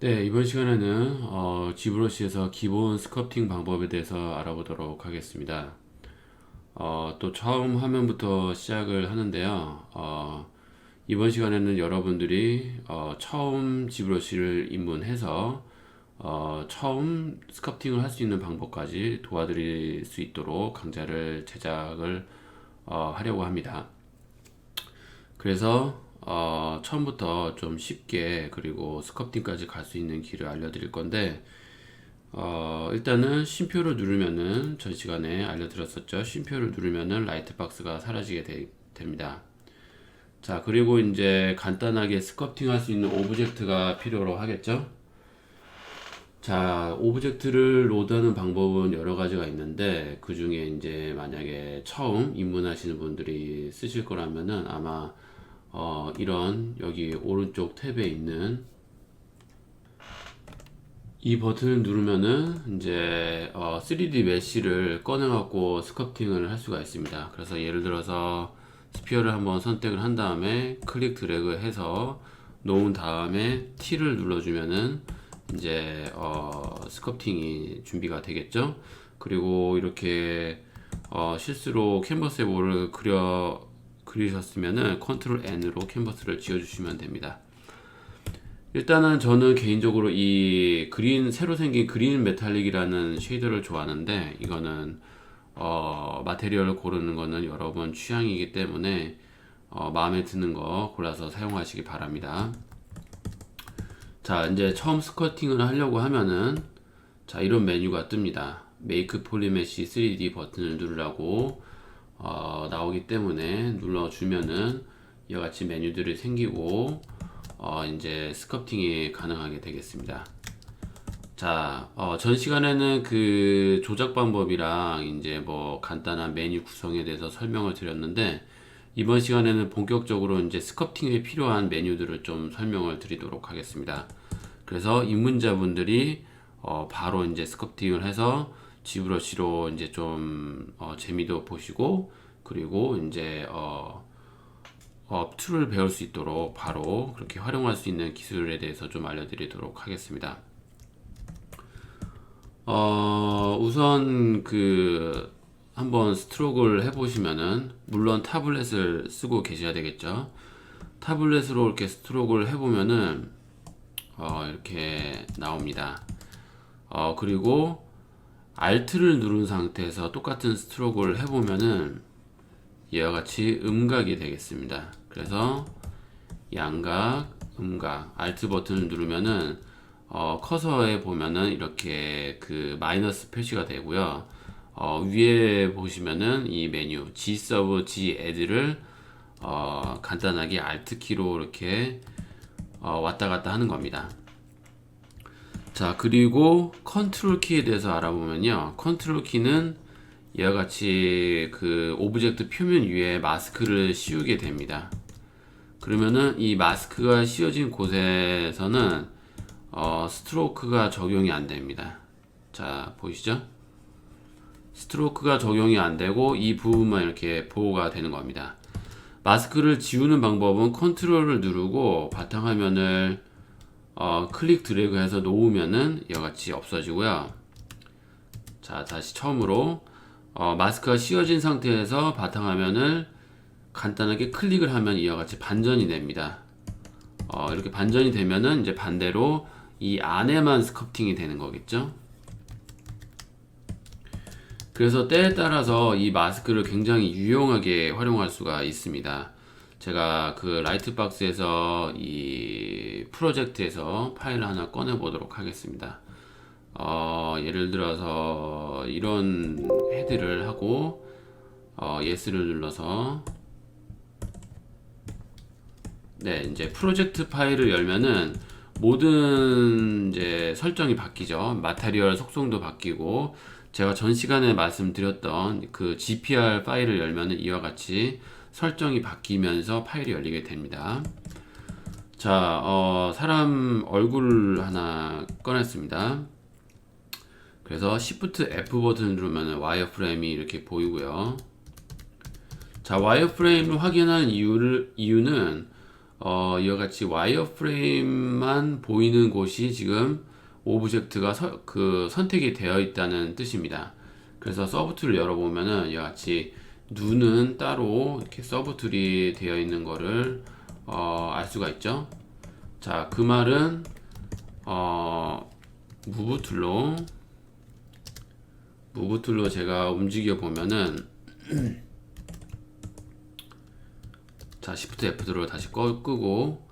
네, 이번 시간에는 어, 지브러시에서 기본 스커팅 방법에 대해서 알아보도록 하겠습니다. 어, 또 처음 화면부터 시작을 하는데요. 어, 이번 시간에는 여러분들이 어, 처음 지브러시를 입문해서 어, 처음 스커팅을 할 수 있는 방법까지 도와드릴 수 있도록 강좌를 제작을 어, 하려고 합니다. 그래서 어, 처음부터 좀 쉽게 그리고 스커팅까지 갈 수 있는 길을 알려드릴 건데 어, 일단은 쉼표를 누르면은 전 시간에 알려드렸었죠. 쉼표를 누르면은 라이트 박스가 사라지게 되- 됩니다. 자, 그리고 이제 간단하게 스커팅 할 수 있는 오브젝트가 필요로 하겠죠. 자, 오브젝트를 로드하는 방법은 여러 가지가 있는데 그 중에 이제 만약에 처음 입문하시는 분들이 쓰실 거라면은 아마 어, 이런 여기 오른쪽 탭에 있는 이 버튼을 누르면은 이제 어, 3D 메쉬를 꺼내갖고 스커팅을 할 수가 있습니다. 그래서 예를 들어서 스피어를 한번 선택을 한 다음에 클릭 드래그 해서 놓은 다음에 T를 눌러주면은 이제 어, 스커팅이 준비가 되겠죠. 그리고 이렇게 어, 실수로 캔버스에 뭐를 그려 그리셨으면은 컨트롤 N으로 캔버스를 지워주시면 됩니다. 일단은 저는 개인적으로 이 그린 새로 생긴 그린 메탈릭이라는 쉐이더를 좋아하는데 이거는 어, 마테리얼을 고르는 거는 여러분 취향이기 때문에 어, 마음에 드는 거 골라서 사용하시기 바랍니다. 자, 이제 처음 스커팅을 하려고 하면은 자, 이런 메뉴가 뜹니다. 메이크 폴리메시 3D 버튼을 누르라고 어, 나오기 때문에 눌러주면은 이와 같이 메뉴들이 생기고 어, 이제 스커팅이 가능하게 되겠습니다. 자, 어, 전 시간에는 그 조작 방법이랑 이제 뭐 간단한 메뉴 구성에 대해서 설명을 드렸는데 이번 시간에는 본격적으로 이제 스커팅에 필요한 메뉴들을 좀 설명을 드리도록 하겠습니다. 그래서 입문자분들이 어, 바로 이제 스커팅을 해서 지브러시로 이제 좀 어, 재미도 보시고 그리고 이제 어, 어, 툴을 배울 수 있도록 바로 그렇게 활용할 수 있는 기술에 대해서 좀 알려드리도록 하겠습니다. 어, 우선 그 한번 스트로크를 해보시면은 물론 타블렛을 쓰고 계셔야 되겠죠. 타블렛으로 이렇게 스트로크를 해보면은 어, 이렇게 나옵니다. 어, 그리고 Alt를 누른 상태에서 똑같은 스트로크를 해보면은 이와 같이 음각이 되겠습니다. 그래서 양각, 음각, Alt 버튼을 누르면은 어, 커서에 보면은 이렇게 그 마이너스 표시가 되고요. 어, 위에 보시면은 이 메뉴 G 서브, G add를 어, 간단하게 Alt 키로 이렇게 어, 왔다 갔다 하는 겁니다. 자, 그리고 컨트롤 키에 대해서 알아보면요. 컨트롤 키는 이와 같이 그 오브젝트 표면 위에 마스크를 씌우게 됩니다. 그러면은 이 마스크가 씌워진 곳에서는 어, 스트로크가 적용이 안 됩니다. 자, 보이시죠? 스트로크가 적용이 안 되고 이 부분만 이렇게 보호가 되는 겁니다. 마스크를 지우는 방법은 컨트롤을 누르고 바탕화면을 어, 클릭 드래그 해서 놓으면은 이와 같이 없어지고요. 자, 다시 처음으로 어, 마스크가 씌워진 상태에서 바탕화면을 간단하게 클릭을 하면 이와 같이 반전이 됩니다. 어, 이렇게 반전이 되면은 이제 반대로 이 안에만 스커팅이 되는 거겠죠. 그래서 때에 따라서 이 마스크를 굉장히 유용하게 활용할 수가 있습니다. 제가 그 라이트박스에서 이 프로젝트에서 파일을 하나 꺼내 보도록 하겠습니다. 어, 예를 들어서 이런 헤드를 하고 어, 예스를 눌러서 네, 이제 프로젝트 파일을 열면은 모든 이제 설정이 바뀌죠. 마테리얼 속성도 바뀌고 제가 전 시간에 말씀드렸던 그 GPR 파일을 열면은 이와 같이 설정이 바뀌면서 파일이 열리게 됩니다. 자, 어, 사람 얼굴 하나 꺼냈습니다. 그래서 Shift F 버튼을 누르면 와이어프레임이 이렇게 보이고요. 자, 와이어프레임을 확인하는 이유를, 이유는 어, 이와 같이 와이어프레임만 보이는 곳이 지금 오브젝트가 서- 그 선택이 되어 있다는 뜻입니다. 그래서 서브 툴을 열어보면은 이와 같이 눈은 따로 이렇게 서브툴이 되어 있는 거를 어, 알 수가 있죠. 자, 그 말은 어, 무브 툴로 무브 툴로 제가 움직여 보면은 자, Shift F2로 다시 꺼, 끄고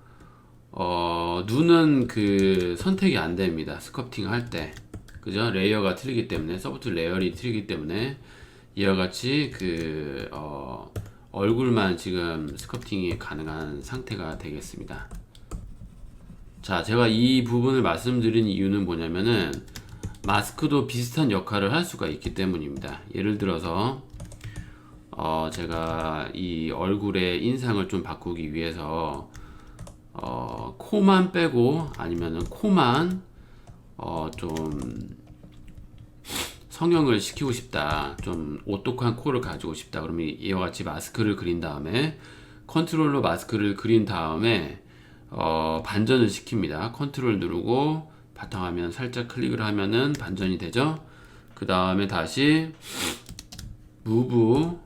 어, 눈은 그 선택이 안 됩니다. 스커프팅 할 때. 그죠? 레이어가 틀리기 때문에 서브툴 레이어리 틀리기 때문에 이와 같이 그 어, 얼굴만 지금 스커프팅이 가능한 상태가 되겠습니다. 자, 제가 이 부분을 말씀드린 이유는 뭐냐면은 마스크도 비슷한 역할을 할 수가 있기 때문입니다. 예를 들어서 어, 제가 이 얼굴의 인상을 좀 바꾸기 위해서 어, 코만 빼고 아니면은 코만 어, 좀 성형을 시키고 싶다. 좀 오똑한 코를 가지고 싶다. 그러면 이와 같이 마스크를 그린 다음에 컨트롤로 마스크를 그린 다음에 어, 반전을 시킵니다. 컨트롤 누르고 바탕화면 살짝 클릭을 하면은 반전이 되죠. 그 다음에 다시 무브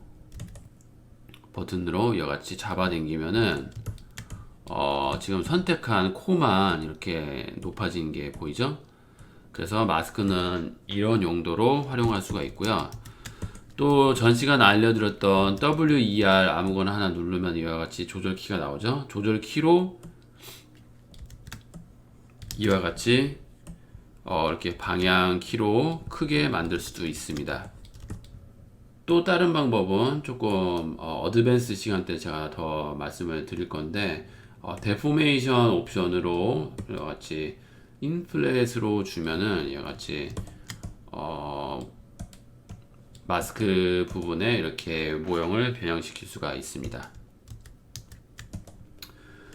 버튼으로 이와 같이 잡아당기면은 어, 지금 선택한 코만 이렇게 높아진 게 보이죠? 그래서 마스크는 이런 용도로 활용할 수가 있고요. 또 전 시간 알려드렸던 WER 아무거나 하나 누르면 이와 같이 조절 키가 나오죠. 조절 키로 이와 같이 어, 이렇게 방향 키로 크게 만들 수도 있습니다. 또 다른 방법은 조금 어, 어드밴스 시간 때 제가 더 말씀을 드릴 건데 어, 데포메이션 옵션으로 같이 인플렛으로 주면은 이와 같이 어, 마스크 부분에 이렇게 모형을 변형시킬 수가 있습니다.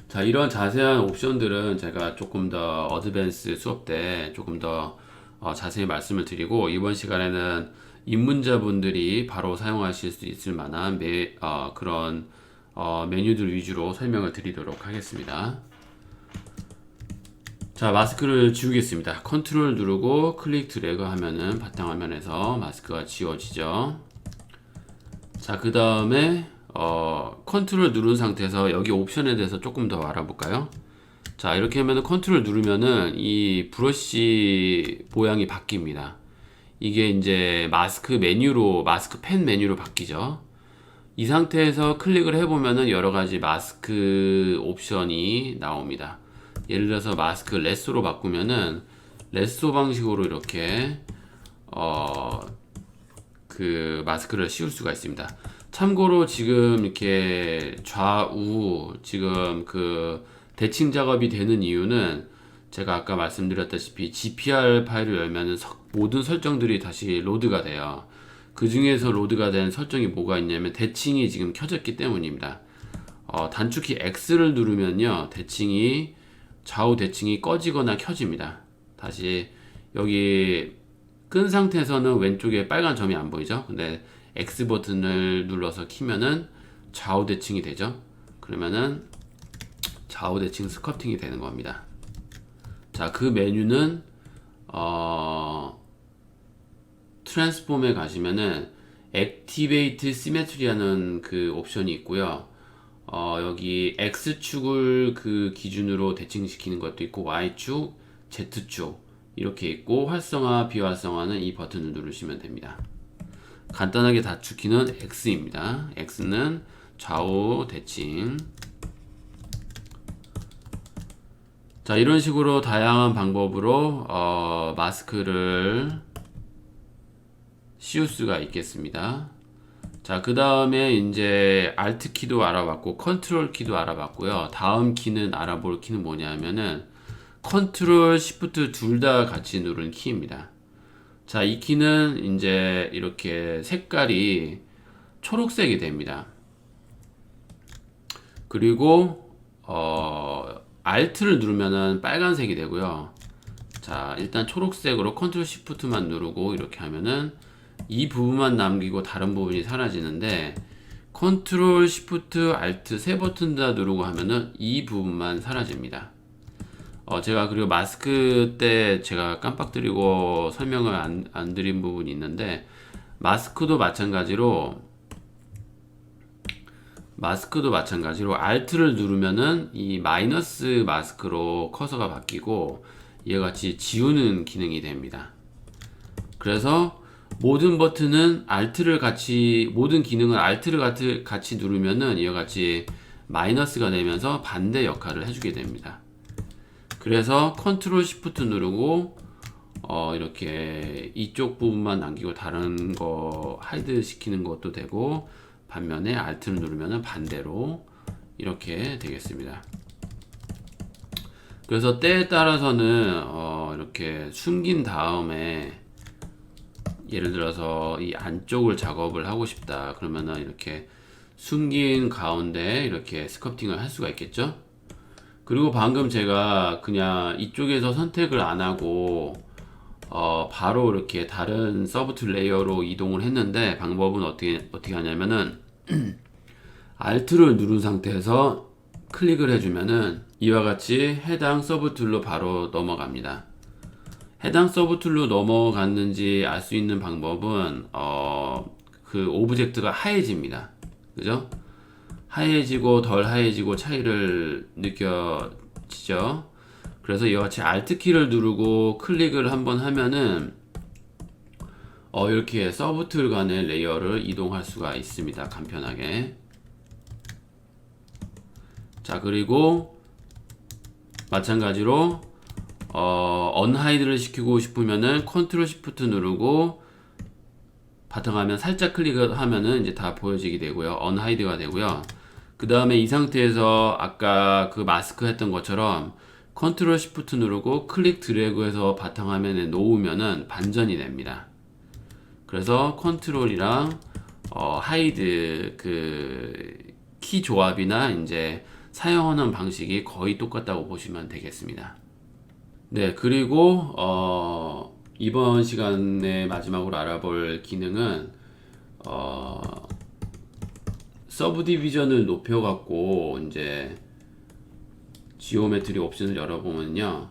자, 이런 자세한 옵션들은 제가 조금 더 어드밴스 수업 때 조금 더 어, 자세히 말씀을 드리고 이번 시간에는 입문자분들이 바로 사용하실 수 있을 만한 매, 어, 그런 어, 메뉴들 위주로 설명을 드리도록 하겠습니다. 자, 마스크를 지우겠습니다. 컨트롤 누르고 클릭 드래그 하면은 바탕화면에서 마스크가 지워지죠. 자, 그 다음에 어, 컨트롤 누른 상태에서 여기 옵션에 대해서 조금 더 알아볼까요? 자, 이렇게 하면 컨트롤 누르면은 이 브러쉬 모양이 바뀝니다. 이게 이제 마스크 메뉴로, 마스크 펜 메뉴로 바뀌죠. 이 상태에서 클릭을 해보면은 여러 가지 마스크 옵션이 나옵니다. 예를 들어서 마스크 레소로 바꾸면은 레소 방식으로 이렇게 어, 그 마스크를 씌울 수가 있습니다. 참고로 지금 이렇게 좌우 지금 그 대칭 작업이 되는 이유는 제가 아까 말씀드렸다시피 GPR 파일을 열면은 서- 모든 설정들이 다시 로드가 돼요. 그 중에서 로드가 된 설정이 뭐가 있냐면 대칭이 지금 켜졌기 때문입니다. 어, 단축키 X를 누르면요 대칭이 좌우 대칭이 꺼지거나 켜집니다. 다시 여기 끈 상태에서는 왼쪽에 빨간 점이 안 보이죠? 근데 X 버튼을 눌러서 키면은 좌우 대칭이 되죠? 그러면은 좌우 대칭 스커팅이 되는 겁니다. 자, 그 메뉴는 어 트랜스폼에 가시면은 액티베이트 시메트리라는 그 옵션이 있고요. 어, 여기 X축을 그 기준으로 대칭시키는 것도 있고 Y축, Z축 이렇게 있고 활성화, 비활성화는 이 버튼을 누르시면 됩니다. 간단하게 다축키는 X입니다. X는 좌우 대칭. 자, 이런 식으로 다양한 방법으로 어, 마스크를 씌울 수가 있겠습니다. 자, 그 다음에 이제 Alt 키도 알아봤고, 컨트롤 키도 알아봤고요. 다음 키는 알아볼 키는 뭐냐면은 컨트롤, 시프트 둘 다 같이 누른 키입니다. 자, 이 키는 이제 이렇게 색깔이 초록색이 됩니다. 그리고 어, Alt를 누르면은 빨간색이 되고요. 자, 일단 초록색으로 컨트롤 시프트만 누르고 이렇게 하면은 이 부분만 남기고 다른 부분이 사라지는데 컨트롤 시프트 알트 세 버튼 다 누르고 하면은 이 부분만 사라집니다. 어, 제가 그리고 마스크 때 제가 깜빡드리고 설명을 안, 안 드린 부분이 있는데 마스크도 마찬가지로 마스크도 마찬가지로 Alt를 누르면은 이 마이너스 마스크로 커서가 바뀌고 이와 같이 지우는 기능이 됩니다. 그래서 모든 버튼은 Alt를 같이 모든 기능을 Alt를 같이, 같이 누르면은 이와 같이 마이너스가 되면서 반대 역할을 해주게 됩니다. 그래서 컨트롤 시프트 누르고 어 이렇게 이쪽 부분만 남기고 다른 거 하이드 시키는 것도 되고 반면에 Alt를 누르면 반대로 이렇게 되겠습니다. 그래서 때에 따라서는 어 이렇게 숨긴 다음에 예를 들어서 이 안쪽을 작업을 하고 싶다 그러면은 이렇게 숨긴 가운데 이렇게 스커팅을 할 수가 있겠죠 그리고 방금 제가 그냥 이쪽에서 선택을 안 하고 어 바로 이렇게 다른 서브툴 레이어로 이동을 했는데 방법은 어떻게 어떻게 하냐면은 Alt를 누른 상태에서 클릭을 해주면은 이와 같이 해당 서브툴로 바로 넘어갑니다. 해당 서브툴로 넘어갔는지 알 수 있는 방법은 어, 그 오브젝트가 하얘집니다. 그죠? 하얘지고 덜 하얘지고 차이를 느껴지죠. 그래서 이와 같이 Alt 키를 누르고 클릭을 한번 하면은 어, 이렇게 서브툴 간의 레이어를 이동할 수가 있습니다. 간편하게. 자, 그리고 마찬가지로 어, 언하이드를 시키고 싶으면은 컨트롤 시프트 누르고 바탕화면 살짝 클릭을 하면은 이제 다 보여지게 되고요. 언하이드가 되고요. 그 다음에 이 상태에서 아까 그 마스크 했던 것처럼 컨트롤 시프트 누르고 클릭 드래그해서 바탕화면에 놓으면은 반전이 됩니다. 그래서 컨트롤이랑 어, 하이드 그 키 조합이나 이제 사용하는 방식이 거의 똑같다고 보시면 되겠습니다. 네, 그리고 어, 이번 시간에 마지막으로 알아볼 기능은 어, 서브 디비전을 높여 갖고 이제 지오메트리 옵션을 열어보면요.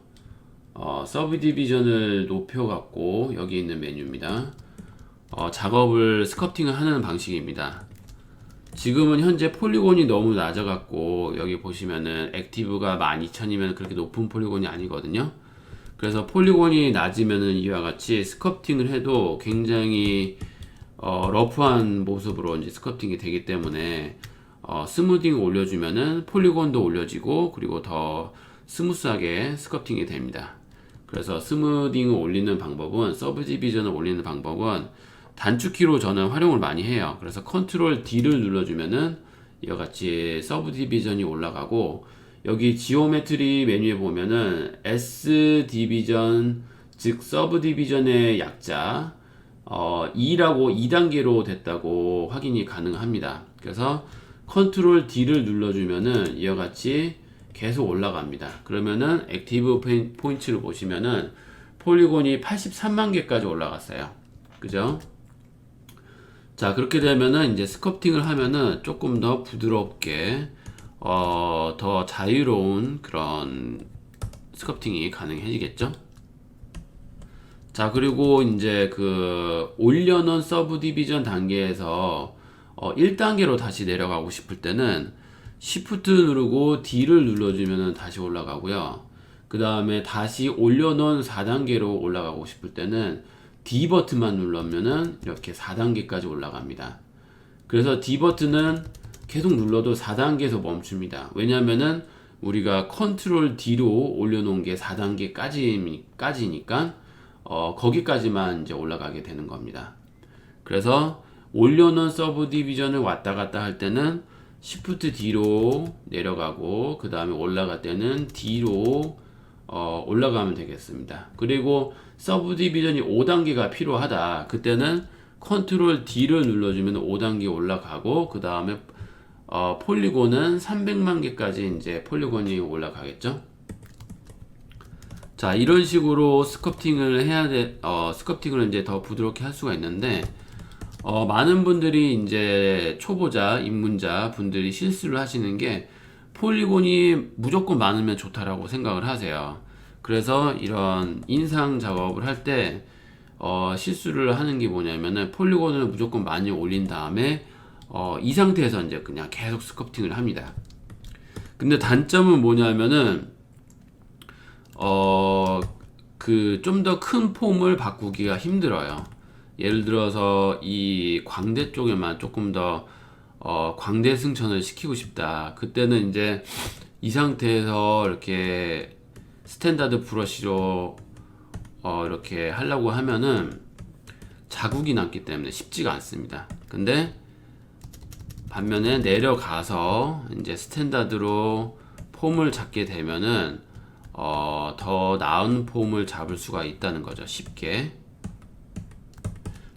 어, 서브 디비전을 높여 갖고 여기 있는 메뉴입니다. 어, 작업을 스커팅을 하는 방식입니다. 지금은 현재 폴리곤이 너무 낮아갖고 여기 보시면은 액티브가 12000이면 그렇게 높은 폴리곤이 아니거든요. 그래서 폴리곤이 낮으면은 이와 같이 스커팅을 해도 굉장히 어, 러프한 모습으로 이제 스커팅이 되기 때문에 어, 스무딩 올려주면은 폴리곤도 올려지고 그리고 더 스무스하게 스커팅이 됩니다. 그래서 스무딩을 올리는 방법은 서브 디비전을 올리는 방법은 단축키로 저는 활용을 많이 해요. 그래서 컨트롤 D를 눌러주면은 이와 같이 서브 디비전이 올라가고 여기 지오메트리 메뉴에 보면은 S 디비전 즉 서브 디비전의 약자 어, 2라고 2단계로 됐다고 확인이 가능합니다. 그래서 컨트롤 D를 눌러주면은 이와 같이 계속 올라갑니다. 그러면은 액티브 포인트를 보시면은 폴리곤이 83만 개까지 올라갔어요. 그죠? 자, 그렇게 되면은 이제 스커팅을 하면은 조금 더 부드럽게 어, 더 자유로운 그런 스커팅이 가능해지겠죠? 자, 그리고 이제 그 올려놓은 서브 디비전 단계에서 어, 1단계로 다시 내려가고 싶을 때는 Shift 누르고 D를 눌러주면 다시 올라가고요. 그 다음에 다시 올려놓은 4단계로 올라가고 싶을 때는 D 버튼만 누르면은 이렇게 4단계까지 올라갑니다. 그래서 D 버튼은 계속 눌러도 4단계에서 멈춥니다. 왜냐면은 우리가 컨트롤 D로 올려놓은 게 4단계까지니까 어, 거기까지만 이제 올라가게 되는 겁니다. 그래서 올려놓은 서브 디비전을 왔다 갔다 할 때는 Shift D로 내려가고 그 다음에 올라갈 때는 D로 어, 올라가면 되겠습니다. 그리고 서브 디비전이 5단계가 필요하다. 그때는 컨트롤 D를 눌러주면 5단계 올라가고 그 다음에 어, 폴리곤은 300만 개까지 이제 폴리곤이 올라가겠죠. 자 이런 식으로 스커팅을 해야 돼 어, 스커팅을 이제 더 부드럽게 할 수가 있는데 어, 많은 분들이 이제 초보자, 입문자 분들이 실수를 하시는 게 폴리곤이 무조건 많으면 좋다라고 생각을 하세요. 그래서 이런 인상 작업을 할 때 어, 실수를 하는 게 뭐냐면은 폴리곤을 무조건 많이 올린 다음에 어, 이 상태에서 이제 그냥 계속 스커프팅을 합니다. 근데 단점은 뭐냐면은 어, 그 좀 더 큰 폼을 바꾸기가 힘들어요. 예를 들어서 이 광대 쪽에만 조금 더 어, 광대 승천을 시키고 싶다. 그때는 이제 이 상태에서 이렇게 스탠다드 브러쉬로 어, 이렇게 하려고 하면은 자국이 남기 때문에 쉽지가 않습니다. 근데 반면에 내려가서 이제 스탠다드로 폼을 잡게 되면은 어, 더 나은 폼을 잡을 수가 있다는 거죠. 쉽게.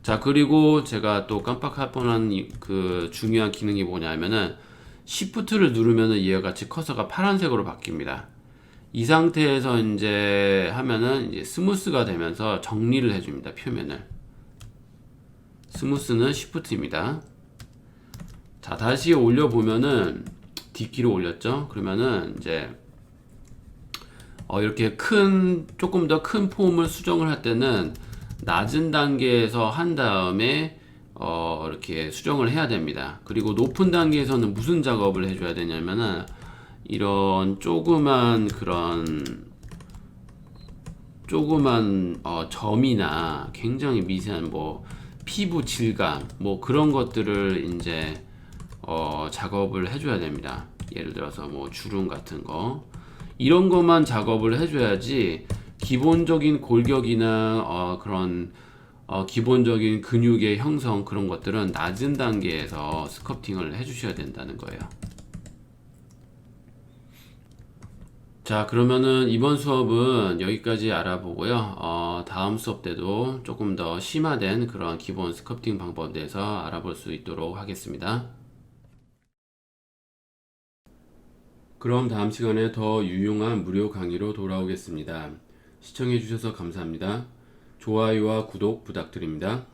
자, 그리고 제가 또 깜빡할 뻔한 이- 그 중요한 기능이 뭐냐면은 Shift를 누르면은 이와 같이 커서가 파란색으로 바뀝니다. 이 상태에서 이제 하면은 이제 스무스가 되면서 정리를 해줍니다. 표면을. 스무스는 Shift입니다. 자, 다시 올려보면은 뒷키로 올렸죠? 그러면은 이제 어, 이렇게 큰, 조금 더 큰 폼을 수정을 할 때는 낮은 단계에서 한 다음에 어, 이렇게 수정을 해야 됩니다. 그리고 높은 단계에서는 무슨 작업을 해줘야 되냐면은 이런 조그만 그런 조그만 어, 점이나 굉장히 미세한 뭐 피부 질감 뭐 그런 것들을 이제 어, 작업을 해줘야 됩니다. 예를 들어서 뭐 주름 같은 거 이런 것만 작업을 해줘야지 기본적인 골격이나 어, 그런 어, 기본적인 근육의 형성 그런 것들은 낮은 단계에서 스커프팅을 해주셔야 된다는 거예요. 자, 그러면은 이번 수업은 여기까지 알아보고요. 어, 다음 수업 때도 조금 더 심화된 그런 기본 스커프팅 방법에 대해서 알아볼 수 있도록 하겠습니다. 그럼 다음 시간에 더 유용한 무료 강의로 돌아오겠습니다. 시청해주셔서 감사합니다. 좋아요와 구독 부탁드립니다.